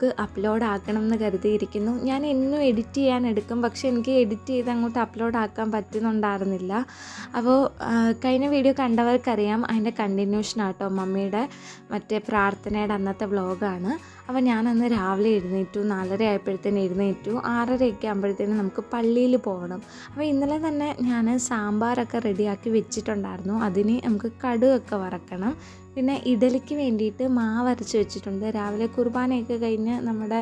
ഈ vlog upload ആക്കണം എന്ന് കരുതിയിരിക്കുന്നു. ഞാൻ എന്നും എഡിറ്റ് ചെയ്യാൻ എടുക്കും. പക്ഷെ എനിക്ക് എഡിറ്റ് ചെയ്ത് അങ്ങോട്ട് അപ്ലോഡ് ആക്കാൻ പറ്റുന്നുണ്ടായിരുന്നില്ല. അപ്പോൾ കഴിഞ്ഞ വീഡിയോ കണ്ടവർക്കറിയാം. അതിന്റെ കണ്ടിന്യൂഷൻ ആട്ടോ മമ്മിയുടെ മറ്റേ പ്രാർത്ഥനയുടെ അന്നത്തെ വ്ളോഗാണ് അപ്പോൾ ഞാനന്ന് രാവിലെ എഴുന്നേറ്റു. നാലര ആയപ്പോഴത്തേന് എഴുന്നേറ്റു. ആറരയൊക്കെ ആകുമ്പോഴത്തേനും നമുക്ക് പള്ളിയിൽ പോകണം. അപ്പോൾ ഇന്നലെ തന്നെ ഞാൻ സാമ്പാറൊക്കെ റെഡിയാക്കി വെച്ചിട്ടുണ്ടായിരുന്നു. അതിന് നമുക്ക് കടുകൊക്കെ വറക്കണം. പിന്നെ ഇഡലിക്ക് വേണ്ടിയിട്ട് മാവ് അരച്ച് വെച്ചിട്ടുണ്ട്. രാവിലെ കുർബാനയൊക്കെ കഴിഞ്ഞ് നമ്മുടെ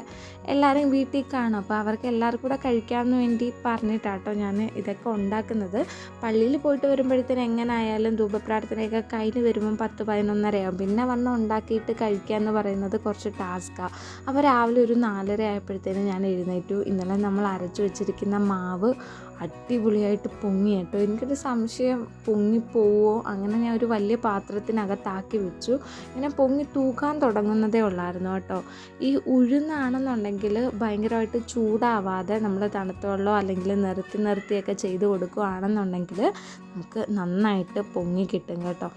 എല്ലാവരും വീട്ടിൽ കാണും. അപ്പോൾ അവർക്ക് എല്ലാവർക്കും കൂടെ കഴിക്കാമെന്ന് വേണ്ടി പറഞ്ഞിട്ടാട്ടോ ഞാൻ ഇതൊക്കെ ഉണ്ടാക്കുന്നത്. പള്ളിയിൽ പോയിട്ട് വരുമ്പോഴത്തേന് എങ്ങനെയായാലും ധൂപപ്രാർത്ഥനയൊക്കെ കഴിഞ്ഞ് വരുമ്പം പത്ത് പതിനൊന്നരയാവും. പിന്നെ വന്ന് ഉണ്ടാക്കിയിട്ട് കഴിക്കുക എന്ന് പറയുന്നത് കുറച്ച് ടാസ്ക്കാണ് അപ്പോൾ രാവിലെ ഒരു നാലര ആയപ്പോഴത്തേനും ഞാൻ എഴുന്നേറ്റു. ഇന്നലെ നമ്മൾ അരച്ച് വെച്ചിരിക്കുന്ന മാവ് അടിപൊളിയായിട്ട് പൊങ്ങി കേട്ടോ. എനിക്കൊരു സംശയം പൊങ്ങിപ്പോവോ? അങ്ങനെ ഞാൻ ഒരു വലിയ പാത്രത്തിനകത്താക്കി വെച്ചു. ഇങ്ങനെ പൊങ്ങി തൂക്കാൻ തുടങ്ങുന്നതേ ഉള്ളായിരുന്നു കേട്ടോ. ഈ ഉഴുന്നാണെന്നുണ്ടെങ്കിൽ ഭയങ്കരമായിട്ട് ചൂടാവാതെ നമ്മൾ തണുത്ത വെള്ളമോ അല്ലെങ്കിൽ നിർത്തി നിർത്തിയൊക്കെ ചെയ്ത് കൊടുക്കുകയാണെന്നുണ്ടെങ്കിൽ നമുക്ക് നന്നായിട്ട് പൊങ്ങി കിട്ടും കേട്ടോ.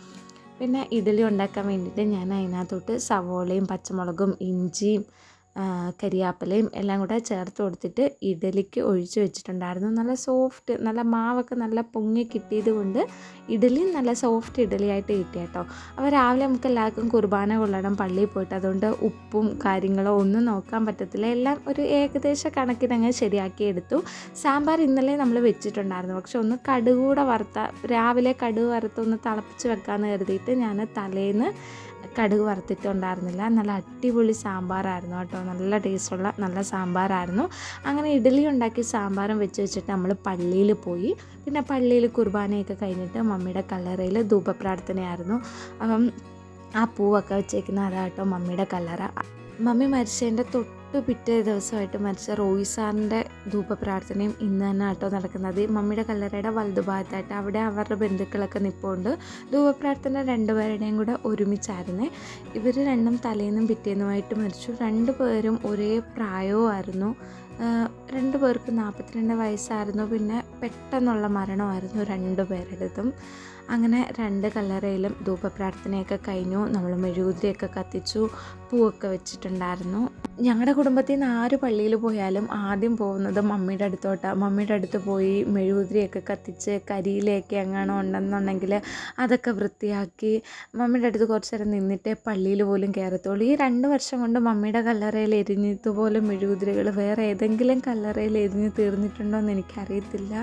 പിന്നെ ഇഡലി ഉണ്ടാക്കാൻ വേണ്ടിയിട്ട് ഞാൻ അതിനകത്തോട്ട് സവോളയും പച്ചമുളകും ഇഞ്ചിയും കരിയാപ്പിലയും എല്ലാം കൂടെ ചേർത്ത് കൊടുത്തിട്ട് ഇഡലിക്ക് ഒഴിച്ചു വെച്ചിട്ടുണ്ടായിരുന്നു. നല്ല സോഫ്റ്റ് നല്ല മാവൊക്കെ നല്ല പൊങ്ങി കിട്ടിയത് കൊണ്ട് ഇഡലിയും നല്ല സോഫ്റ്റ് ഇഡലിയായിട്ട് കിട്ടി കേട്ടോ. അപ്പോൾ രാവിലെ നമുക്ക് എല്ലാവർക്കും കുർബാന കൊള്ളണം പള്ളിയിൽ പോയിട്ട് അതുകൊണ്ട് ഉപ്പും കാര്യങ്ങളോ ഒന്നും നോക്കാൻ പറ്റത്തില്ല. എല്ലാം ഒരു ഏകദേശ കണക്കിനങ്ങ് ശരിയാക്കി എടുത്തു. സാമ്പാർ ഇന്നലെ നമ്മൾ വെച്ചിട്ടുണ്ടായിരുന്നു. പക്ഷെ ഒന്ന് കടുകൂടെ കൂടെ വറുത്ത രാവിലെ കടുക് വറുത്ത് ഒന്ന് തിളപ്പിച്ച് വെക്കാമെന്ന് കരുതിയിട്ട് ഞാൻ തലേന്ന് കടുക് വറുത്തിട്ടുണ്ടായിരുന്നില്ല. നല്ല അടിപൊളി സാമ്പാറായിരുന്നു കേട്ടോ. നല്ല ടേസ്റ്റുള്ള നല്ല സാമ്പാറായിരുന്നു. അങ്ങനെ ഇഡലി ഉണ്ടാക്കി സാമ്പാറും വെച്ച് വെച്ചിട്ട് നമ്മൾ പള്ളിയിൽ പോയി. പിന്നെ പള്ളിയിൽ കുർബാനയൊക്കെ കഴിഞ്ഞിട്ട് മമ്മിയുടെ കല്ലറയിൽ ധൂപപ്രാർത്ഥനയായിരുന്നു. അപ്പം ആ പൂവൊക്കെ വെച്ചേക്കുന്ന അതാട്ടോ മമ്മിയുടെ കല്ലറ. മമ്മി മരിച്ചതിന്റെ തൊട്ട് പിറ്റേ ദിവസമായിട്ട് മരിച്ച റോയി സാറിന്റെ ധൂപപ്രാർത്ഥനയും ഇന്ന് തന്നെ ആട്ടോ നടക്കുന്നത്. മമ്മിയുടെ കല്ലറയുടെ വലതുഭാഗത്തായിട്ട് അവിടെ അവരുടെ ബന്ധുക്കളൊക്കെ നിൽപ്പുണ്ട് ധൂപപ്രാർത്ഥന രണ്ടുപേരുടെയും കൂടെ ഒരുമിച്ചായിരുന്നേ. ഇവർ രണ്ടും തലേന്നും പിറ്റേന്നുമായിട്ട് മരിച്ചു. രണ്ടു പേരും ഒരേ പ്രായവുമായിരുന്നു. രണ്ടു പേർക്ക് നാൽപ്പത്തിരണ്ട് വയസ്സായിരുന്നു. പിന്നെ പെട്ടെന്നുള്ള മരണമായിരുന്നു രണ്ടു പേരുടേതും. അങ്ങനെ രണ്ട് കല്ലറയിലും ധൂപപ്രാർത്ഥനയൊക്കെ കഴിഞ്ഞു. നമ്മൾ മെഴുകുതിരിയൊക്കെ കത്തിച്ചു പൂവൊക്കെ വെച്ചിട്ടുണ്ടായിരുന്നു. ഞങ്ങളുടെ കുടുംബത്തിൽ നിന്ന് ആര് പള്ളിയിൽ പോയാലും ആദ്യം പോകുന്നത് മമ്മിയുടെ അടുത്തോട്ടാണ് മമ്മിയുടെ അടുത്ത് പോയി മെഴുകുതിരിയൊക്കെ കത്തിച്ച് കരിയിലേക്ക് എങ്ങാണോ ഉണ്ടെന്നുണ്ടെങ്കിൽ അതൊക്കെ വൃത്തിയാക്കി മമ്മിയുടെ അടുത്ത് കുറച്ച് നേരം നിന്നിട്ടേ പള്ളിയിൽ പോലും കയറത്തുള്ളൂ ഈ രണ്ട് വർഷം കൊണ്ട് മമ്മിയുടെ കല്ലറയിൽ എരിഞ്ഞതുപോലെ മെഴുകുതിരികൾ വേറെ ഏതെങ്കിലും കല്ലറയിൽ എരിഞ്ഞ് തീർന്നിട്ടുണ്ടോ എന്ന് എനിക്കറിയത്തില്ല.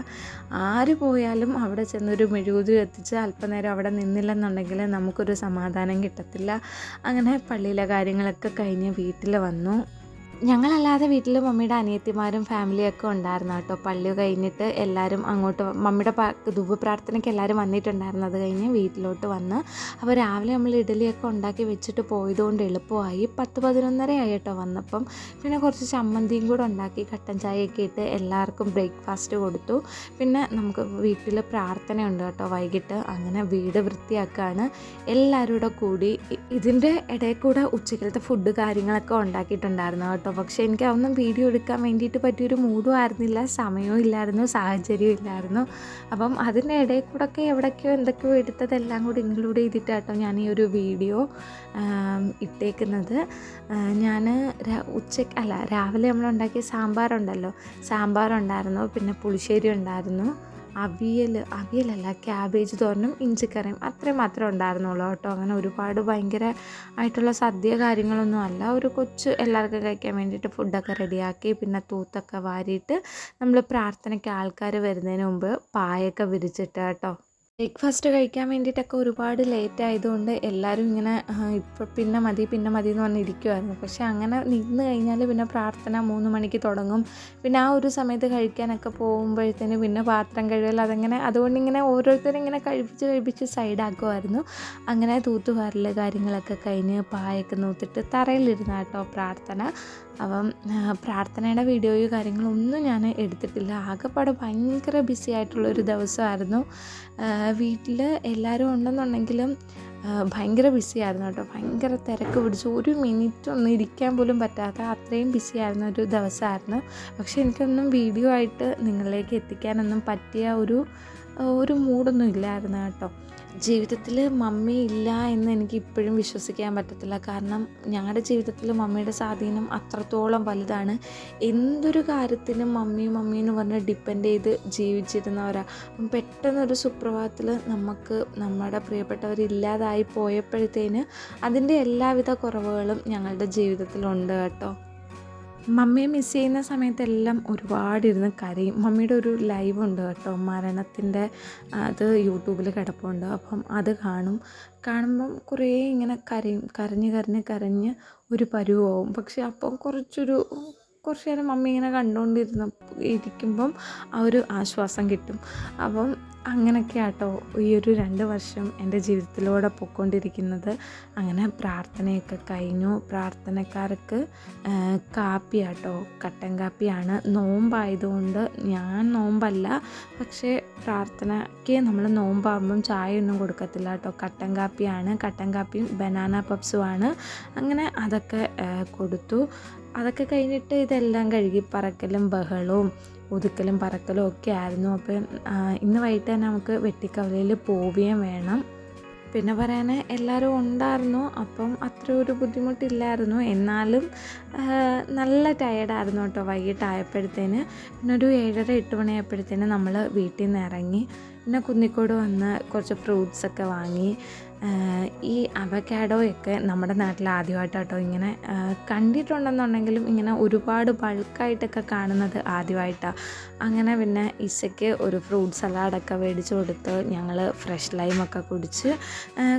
ആര് പോയാലും അവിടെ ചെന്നൊരു മെഴുകുതിരി എത്തിച്ച് അല്പനേരം അവിടെ നിന്നില്ലെന്നുണ്ടെങ്കിൽ നമുക്കൊരു സമാധാനം കിട്ടത്തില്ല. അങ്ങനെ പള്ളിയിലെ കാര്യങ്ങളൊക്കെ കഴിഞ്ഞ് വീട്ടിൽ വന്നു. ഞങ്ങളല്ലാതെ വീട്ടിൽ മമ്മിയുടെ അനിയത്തിമാരും ഫാമിലിയൊക്കെ ഉണ്ടായിരുന്നു കേട്ടോ. പള്ളി കഴിഞ്ഞിട്ട് എല്ലാവരും അങ്ങോട്ട് മമ്മിയുടെ ദുബ് പ്രാർത്ഥനയ്ക്ക് എല്ലാവരും വന്നിട്ടുണ്ടായിരുന്നു അത് കഴിഞ്ഞ് വീട്ടിലോട്ട് വന്ന് അപ്പോൾ രാവിലെ നമ്മൾ ഇഡലിയൊക്കെ ഉണ്ടാക്കി വെച്ചിട്ട് പോയതുകൊണ്ട് എളുപ്പമായി. പത്ത് പതിനൊന്നര ആയി കേട്ടോ വന്നപ്പം. പിന്നെ കുറച്ച് ചമ്മന്തിയും കൂടെ ഉണ്ടാക്കി കട്ടൻ ചായയൊക്കെ ഇട്ട് എല്ലാവർക്കും ബ്രേക്ക്ഫാസ്റ്റ് കൊടുത്തു. പിന്നെ നമുക്ക് വീട്ടിൽ പ്രാർത്ഥനയുണ്ട് കേട്ടോ. വൈകിട്ട് അങ്ങനെ വീട് വൃത്തിയാക്കുകയാണ് എല്ലാവരും കൂടെ ഇതിന്റെ ഇടയിൽ കൂടെ ഉച്ചക്കലത്തെ ഫുഡ് കാര്യങ്ങളൊക്കെ ഉണ്ടാക്കിയിട്ടുണ്ടായിരുന്നു കേട്ടോ. പക്ഷേ എനിക്ക് അതൊന്നും വീഡിയോ എടുക്കാൻ വേണ്ടിയിട്ട് പറ്റിയൊരു മൂഡും ആയിരുന്നില്ല. സമയവും ഇല്ലായിരുന്നു സാഹചര്യവും ഇല്ലായിരുന്നു. അപ്പം അതിന്റെ ഇടയിൽ കൂടെ ഒക്കെ എവിടേക്കോ എന്തൊക്കെയോ എടുത്തതെല്ലാം കൂടി ഇൻക്ലൂഡ് ചെയ്തിട്ട് കേട്ടോ ഞാൻ ഈ ഒരു വീഡിയോ ഇട്ടേക്കുന്നത്. ഞാൻ ഉച്ചയ്ക്ക് അല്ല രാവിലെ നമ്മൾ ഉണ്ടാക്കിയ സാമ്പാറുണ്ടല്ലോ. സാമ്പാറുണ്ടായിരുന്നു പിന്നെ പുളിശ്ശേരി ഉണ്ടായിരുന്നു. അവിയൽ അവിയലല്ല ക്യാബേജ് തോരനും ഇഞ്ചിക്കറിയും അത്രയും മാത്രമേ ഉണ്ടായിരുന്നുള്ളൂ കേട്ടോ. അങ്ങനെ ഒരുപാട് ഭയങ്കര ആയിട്ടുള്ള സദ്യ കാര്യങ്ങളൊന്നും അല്ല. ഒരു കൊച്ച് എല്ലാവർക്കും കഴിക്കാൻ വേണ്ടിയിട്ട് ഫുഡൊക്കെ റെഡിയാക്കി പിന്നെ തൂത്തൊക്കെ വാരിയിട്ട് നമ്മൾ പ്രാർത്ഥനയ്ക്ക് ആൾക്കാർ വരുന്നതിന് മുമ്പ് പായൊക്കെ വിരിച്ചിട്ട് കേട്ടോ. ബ്രേക്ക്ഫാസ്റ്റ് കഴിക്കാൻ വേണ്ടിയിട്ടൊക്കെ ഒരുപാട് ലേറ്റ് ആയതുകൊണ്ട് എല്ലാവരും ഇങ്ങനെ ഇപ്പോൾ പിന്നെ മതി പിന്നെ മതി എന്ന് പറഞ്ഞ് ഇരിക്കുമായിരുന്നു പക്ഷേ അങ്ങനെ നിന്ന് കഴിഞ്ഞാൽ പിന്നെ പ്രാർത്ഥന മൂന്ന് മണിക്ക് തുടങ്ങും. പിന്നെ ആ ഒരു സമയത്ത് കഴിക്കാനൊക്കെ പോകുമ്പോഴത്തേന് പിന്നെ പാത്രം കഴുകൽ അതങ്ങനെ അതുകൊണ്ട് ഇങ്ങനെ ഓരോരുത്തരും ഇങ്ങനെ കഴിപ്പിച്ച് കഴിപ്പിച്ച് സൈഡാക്കുമായിരുന്നു അങ്ങനെ തൂത്തുവാരൽ കാര്യങ്ങളൊക്കെ കഴിഞ്ഞ് പായൊക്കെ നൂത്തിട്ട് തറയിലിരുന്ന കേട്ടോ പ്രാർത്ഥന. അപ്പം പ്രാർത്ഥനയുടെ വീഡിയോയോ കാര്യങ്ങളൊന്നും ഞാൻ എടുത്തിട്ടില്ല. ആകെപ്പാടെ ഭയങ്കര ബിസി ആയിട്ടുള്ളൊരു ദിവസമായിരുന്നു. വീട്ടിൽ എല്ലാവരും ഉണ്ടെന്നുണ്ടെങ്കിലും ഭയങ്കര ബിസി ആയിരുന്നു കേട്ടോ. ഭയങ്കര തിരക്ക് പിടിച്ച് ഒരു മിനിറ്റ് ഒന്നും ഇരിക്കാൻ പോലും പറ്റാത്ത അത്രയും ബിസി ആയിരുന്ന ഒരു ദിവസമായിരുന്നു. പക്ഷേ എനിക്കൊന്നും വീഡിയോ ആയിട്ട് നിങ്ങളിലേക്ക് എത്തിക്കാനൊന്നും പറ്റിയ ഒരു ഒരു മൂഡൊന്നും ഇല്ലായിരുന്നു കേട്ടോ. ജീവിതത്തിൽ മമ്മി ഇല്ല എന്ന് എനിക്ക് ഇപ്പോഴും വിശ്വസിക്കാൻ പറ്റത്തില്ല. കാരണം ഞങ്ങളുടെ ജീവിതത്തിൽ മമ്മിയുടെ സ്വാധീനം അത്രത്തോളം വലുതാണ്. എന്തൊരു കാര്യത്തിനും മമ്മി മമ്മി എന്ന് പറഞ്ഞ് ഡിപ്പെൻഡ് ചെയ്ത് ജീവിച്ചിരുന്നവരാണ് അപ്പം പെട്ടെന്നൊരു സുപ്രഭാതത്തിൽ നമുക്ക് നമ്മുടെ പ്രിയപ്പെട്ടവർ ഇല്ലാതായി പോയപ്പോഴത്തേന് അതിന്റെ എല്ലാവിധ കുറവുകളും ഞങ്ങളുടെ ജീവിതത്തിലുണ്ട് കേട്ടോ. മമ്മിയെ മിസ് ചെയ്യുന്ന സമയത്തെല്ലാം ഒരുപാടിരുന്ന് കരയും. മമ്മിയുടെ ഒരു ലൈവ് ഉണ്ട് കേട്ടോ മരണത്തിന്റെ അത് യൂട്യൂബിൽ കിടപ്പുണ്ട്. അപ്പം അത് കാണും. കാണുമ്പം കുറേ ഇങ്ങനെ കരയും കരഞ്ഞ് കരഞ്ഞ് കരഞ്ഞ് ഒരു പരുവാവും. പക്ഷെ അപ്പം കുറച്ചൊരു കുറച്ച് നേരം മമ്മി ഇങ്ങനെ കണ്ടുകൊണ്ടിരുന്ന ഇരിക്കുമ്പം ആ ഒരു ആശ്വാസം കിട്ടും. അപ്പം അങ്ങനെയൊക്കെ ആട്ടോ ഈ ഒരു രണ്ട് വർഷം എന്റെ ജീവിതത്തിലൂടെ പൊയ്ക്കൊണ്ടിരിക്കുന്നത്. അങ്ങനെ പ്രാർത്ഥനയൊക്കെ കഴിഞ്ഞു. പ്രാർത്ഥനക്കാർക്ക് കാപ്പി ആട്ടോ കട്ടൻ കാപ്പിയാണ്. നോമ്പായതുകൊണ്ട് ഞാൻ നോമ്പല്ല. പക്ഷേ പ്രാർത്ഥനയ്ക്ക് നമ്മൾ നോമ്പാകുമ്പം ചായ ഒന്നും കൊടുക്കത്തില്ല കേട്ടോ. കട്ടൻ കാപ്പിയാണ്. കട്ടൻ കാപ്പിയും ബനാന പപ്സുമാണ്. അങ്ങനെ അതൊക്കെ കൊടുത്തു. അതൊക്കെ കഴിഞ്ഞിട്ട് ഇതെല്ലാം കഴുകി പറക്കലും ബഹളവും ഒതുക്കലും പറക്കലും ഒക്കെ ആയിരുന്നു. അപ്പം ഇന്ന് വൈകിട്ട് തന്നെ നമുക്ക് വെട്ടിക്കവലയിൽ പോവുകയും വേണം. പിന്നെ പറയാൻ എല്ലാവരും ഉണ്ടായിരുന്നു. അപ്പം അത്ര ഒരു ബുദ്ധിമുട്ടില്ലായിരുന്നു. എന്നാലും നല്ല ടയേർഡായിരുന്നു കേട്ടോ വൈകിട്ടായപ്പോഴത്തേന്. പിന്നെ ഒരു ഏഴര എട്ട് മണിയായപ്പോഴത്തേന് നമ്മൾ വീട്ടിൽ നിന്ന് ഇറങ്ങി. പിന്നെ കുന്നിക്കോട് വന്ന് കുറച്ച് ഫ്രൂട്ട്സൊക്കെ വാങ്ങി. ഈ അവക്കാഡോയൊക്കെ നമ്മുടെ നാട്ടിൽ ആദ്യമായിട്ടാട്ടോ ഇങ്ങനെ കണ്ടിട്ടുണ്ടെന്നുണ്ടെങ്കിലും ഇങ്ങനെ ഒരുപാട് ബൾക്കായിട്ടൊക്കെ കാണുന്നത് ആദ്യമായിട്ടാണ് അങ്ങനെ പിന്നെ ഇസയ്ക്ക് ഒരു ഫ്രൂട്ട് സലാഡൊക്കെ മേടിച്ച് കൊടുത്ത് ഞങ്ങൾ ഫ്രഷ് ലൈമൊക്കെ കുടിച്ച്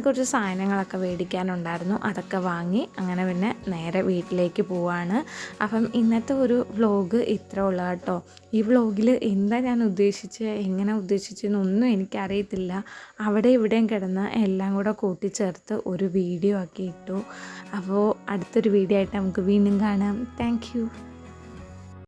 കുറച്ച് സാധനങ്ങളൊക്കെ മേടിക്കാനുണ്ടായിരുന്നു. അതൊക്കെ വാങ്ങി അങ്ങനെ പിന്നെ നേരെ വീട്ടിലേക്ക് പോവാണ്. അപ്പം ഇന്നത്തെ ഒരു വ്ലോഗ് ഇത്ര ഉള്ള കേട്ടോ. ഈ വ്ലോഗിൽ എന്താ ഞാൻ ഉദ്ദേശിച്ച് എങ്ങനെ ഉദ്ദേശിച്ചെന്നൊന്നും എനിക്കറിയത്തില്ല. അവിടെ ഇവിടെയും കിടന്ന് എല്ലാം കൂടെ കൂട്ടിച്ചേർത്ത് ഒരു വീഡിയോ ആക്കി ഇട്ടു അപ്പോൾ അടുത്തൊരു വീഡിയോ ആയിട്ട് നമുക്ക് വീണ്ടും കാണാം. താങ്ക്